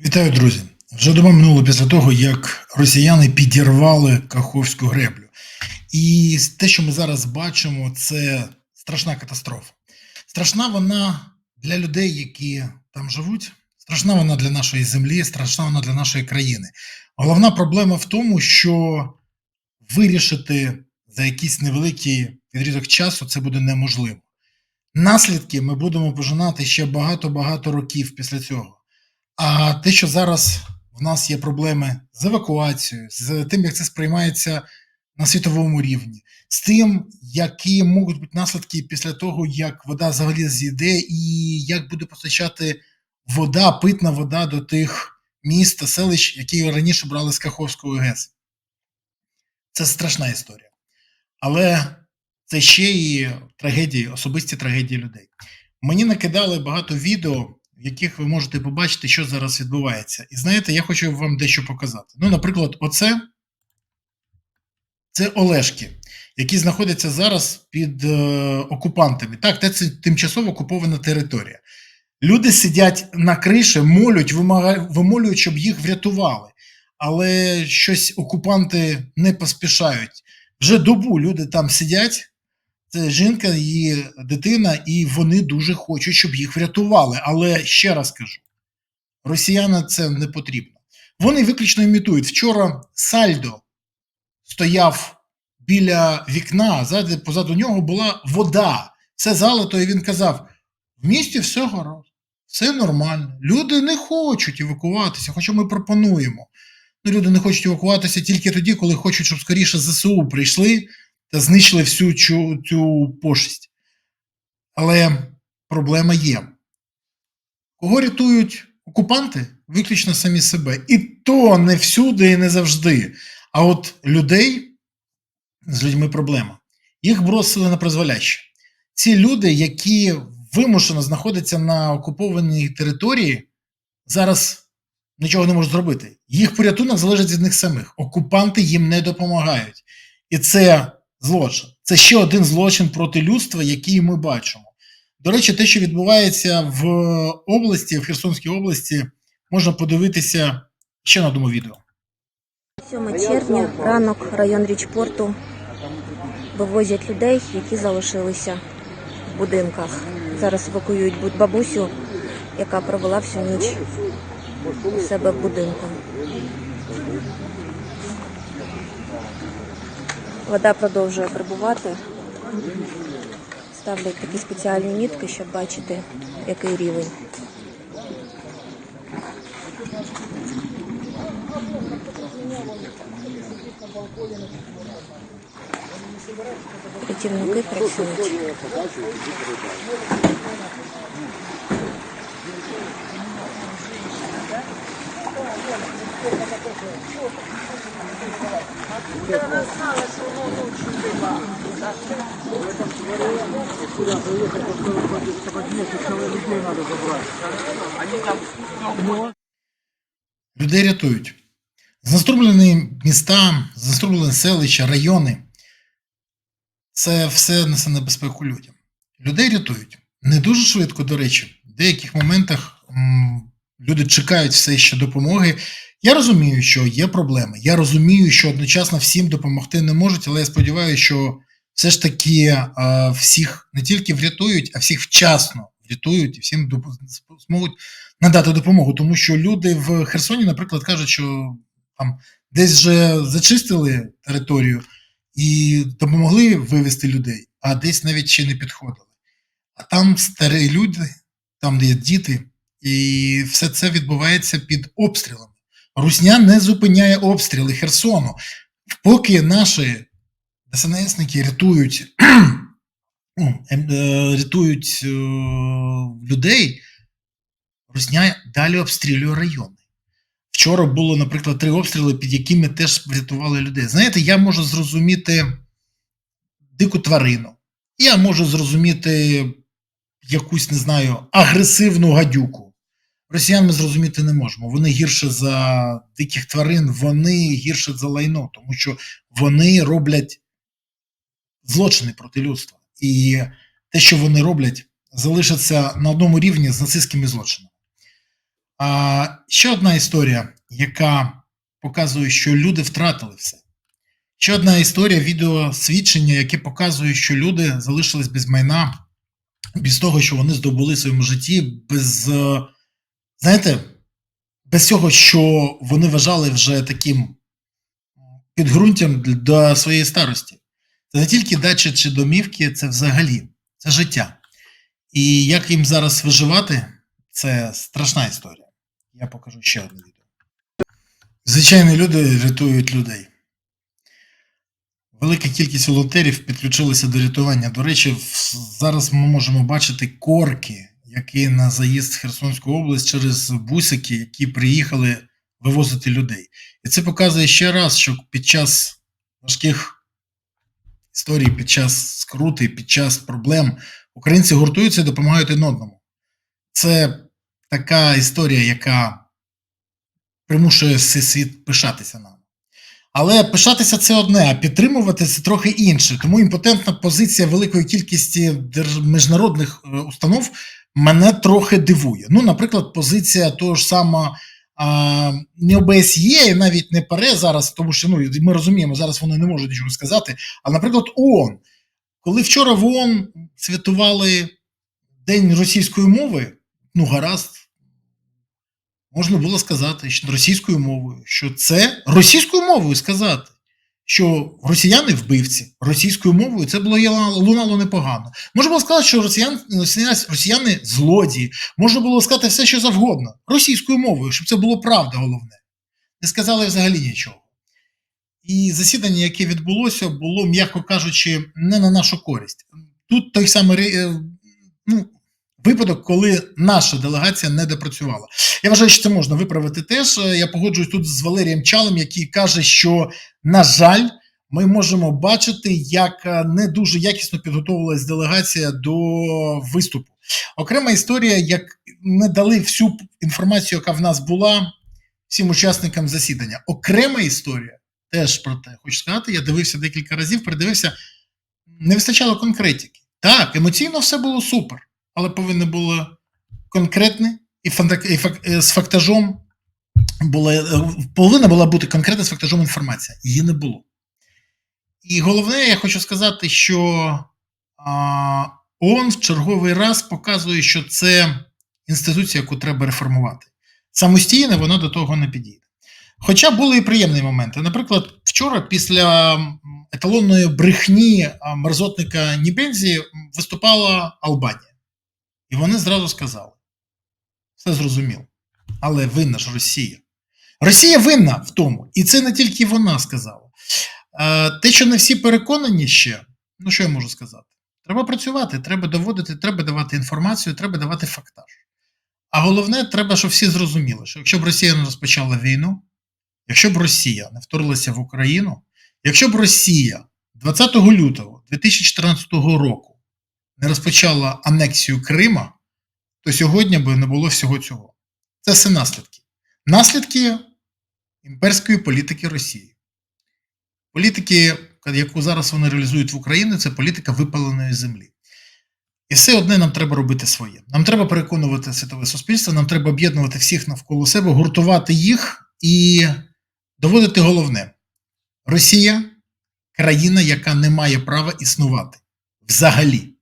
Вітаю, друзі! Вже доба минуло після того, як росіяни підірвали Каховську греблю. І те, що ми зараз бачимо, це страшна катастрофа. Страшна вона для людей, які там живуть, страшна вона для нашої землі, страшна вона для нашої країни. Головна проблема в тому, що вирішити за якийсь невеликий відрізок часу це буде неможливо. Наслідки ми будемо пожинати ще багато-багато років після цього. А те, що зараз в нас є проблеми з евакуацією, з тим, як це сприймається на світовому рівні, з тим, які можуть бути наслідки після того, як вода взагалі зійде, і як буде постачати вода, питна вода до тих міст та селищ, які раніше брали з Каховської ГЕС. Це страшна історія. Але це ще і трагедії, особисті трагедії людей. Мені накидали багато відео, в яких ви можете побачити, що зараз відбувається. І знаєте, я хочу вам дещо показати. Ну, наприклад, оце це Олешки, які знаходяться зараз під е, окупантами. Так, це тимчасово окупована територія. Люди сидять на криші, молють, вимолюють, щоб їх врятували. Але щось окупанти не поспішають. Вже добу люди там сидять. Жінка, її дитина, і вони дуже хочуть, щоб їх врятували. Але ще раз кажу: росіянам це не потрібно. Вони виключно імітують. Вчора Сальдо стояв біля вікна, позаду нього була вода. Все залито, і він казав: в місті все гаразд, все нормально. Люди не хочуть евакуватися, хоча ми пропонуємо. Ну, люди не хочуть евакуватися тільки тоді, коли хочуть, щоб скоріше ЗСУ прийшли знищили всю цю, цю пошесть. Але проблема є. Кого рятують окупанти? Виключно самі себе. І то не всюди і не завжди. А от людей з людьми проблема. Їх бросили на призволяще. Ці люди, які вимушено знаходяться на окупованій території, зараз нічого не можуть зробити. Їх порятунок залежить від них самих. Окупанти їм не допомагають. І це злочин. Це ще один злочин проти людства, який ми бачимо. До речі, те, що відбувається в області, в Херсонській області, можна подивитися ще на одному відео. 7 червня, ранок, район Річпорту. Вивозять людей, які залишилися в будинках. Зараз евакуюють бабусю, яка провела всю ніч у себе в будинку. Вода продовжує прибувати. Ставлять такі спеціальні мітки, щоб бачити, який рівень. Рятівники працюють. Людей рятують. Заструблені міста, заструблені селища, райони. Це все несе небезпеку людям. Людей рятують. Не дуже швидко, до речі. В деяких моментах люди чекають все ще допомоги. Я розумію, що є проблеми. Я розумію, що одночасно всім допомогти не можуть, але я сподіваюся, що все ж таки всіх не тільки врятують, а всіх вчасно врятують і всім зможуть надати допомогу. Тому що люди в Херсоні, наприклад, кажуть, що там десь вже зачистили територію і допомогли вивезти людей, а десь навіть ще не підходили. А там старі люди, там де є діти, і все це відбувається під обстрілами. Русня не зупиняє обстріли Херсону. Поки наші ДСНСники рятують, ну, ем, е, рятують е, людей, Русня далі обстрілює райони. Вчора було, наприклад, три обстріли, під якими теж врятували людей. Знаєте, я можу зрозуміти дику тварину, я можу зрозуміти якусь, не знаю, агресивну гадюку. Росіян ми зрозуміти не можемо. Вони гірше за диких тварин, вони гірше за лайно, тому що вони роблять злочини проти людства. І те, що вони роблять, залишиться на одному рівні з нацистськими злочинами. А, ще одна історія, яка показує, що люди втратили все. Ще одна історія відеосвідчення, яке показує, що люди залишились без майна, без того, що вони здобули в своєму житті, без, е, знаєте, без цього, що вони вважали вже таким підґрунтям до своєї старості. Це не тільки дачі чи домівки, це взагалі це життя. І як їм зараз виживати, це страшна історія. Я покажу ще одне відео. Звичайні люди рятують людей. Велика кількість волонтерів підключилися до рятування. До речі, зараз ми можемо бачити корки, які на заїзд в Херсонську область через бусики, які приїхали вивозити людей. І це показує ще раз, що під час важких історій, під час скрути, під час проблем українці гуртуються і допомагають один одному. Це така історія, яка примушує світ пишатися нами. Але пишатися це одне, а підтримувати це трохи інше. Тому імпотентна позиція великої кількості міжнародних е, установ мене трохи дивує. Ну, наприклад, позиція того ж самого а, не ОБСЄ, і навіть не ПАРЕ зараз, тому що ну, ми розуміємо, зараз вони не можуть нічого сказати. А, наприклад, ООН. Коли вчора в ООН святкували День російської мови, ну гаразд, можна було сказати що російською мовою, що це російською мовою сказати, що росіяни вбивці російською мовою це було лунало непогано. Можна було сказати, що росіян, росіяни, злодії, можна було сказати все, що завгодно, російською мовою, щоб це було правда головне. Не сказали взагалі нічого. І засідання, яке відбулося, було, м'яко кажучи, не на нашу користь. Тут той самий е, ну, випадок, коли наша делегація не допрацювала. Я вважаю, що це можна виправити теж. Я погоджуюсь тут з Валерієм Чалом, який каже, що, на жаль, ми можемо бачити, як е, не дуже якісно підготовилась делегація до виступу. Окрема історія, як не дали всю інформацію, яка в нас була всім учасникам засідання. Окрема історія теж про те, хочу сказати, я дивився декілька разів, передивився, не вистачало конкретики. Так, емоційно все було супер, але повинно було конкретне і, е, з фактажом була, е, повинна була бути конкретна з фактажом інформація. Її не було. І головне, я хочу сказати, що а, ООН в черговий раз показує, що це інституція, яку треба реформувати. Самостійно вона до того не підійде. Хоча були і приємні моменти. Наприклад, вчора після еталонної брехні мерзотника Нібензі виступала Албанія. І вони зразу сказали: все зрозуміло. Але винна ж Росія. Росія винна в тому, і це не тільки вона сказала. Е, Те, що не всі переконані ще, ну що я можу сказати? Треба працювати, треба доводити, треба давати інформацію, треба давати фактаж. А головне, треба, щоб всі зрозуміли, що якщо б Росія не розпочала війну, якщо б Росія не вторглася в Україну, якщо б Росія 20 лютого 2014 року не розпочала анексію Крима, то сьогодні би не було всього цього. Це все наслідки. Наслідки імперської політики Росії. Політики, яку зараз вони реалізують в Україні, це політика випаленої землі. І все одне нам треба робити своє. Нам треба переконувати світове суспільство, нам треба об'єднувати всіх навколо себе, гуртувати їх і доводити головне: Росія країна, яка не має права існувати взагалі.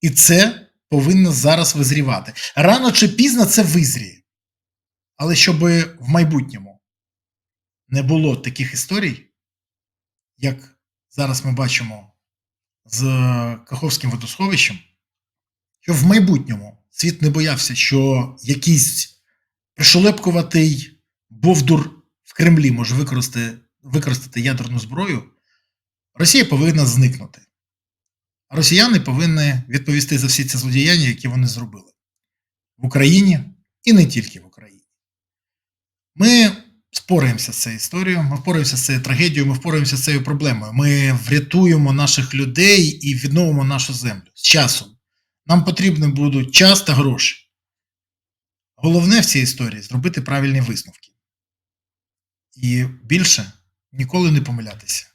І це повинно зараз визрівати. Рано чи пізно це визріє. Але щоб в майбутньому не було таких історій, як зараз ми бачимо з Каховським водосховищем, щоб в майбутньому світ не боявся, що якийсь пришелепкуватий бовдур в Кремлі може використати, використати ядерну зброю, Росія повинна зникнути. Росіяни повинні відповісти за всі ці злодіяння, які вони зробили в Україні і не тільки в Україні. Ми впораємося з цією історією, ми впораємося з цією трагедією, ми впораємося з цією проблемою. Ми врятуємо наших людей і відновимо нашу землю з часом. Нам потрібні будуть час та гроші. Головне в цій історії зробити правильні висновки. І більше ніколи не помилятися.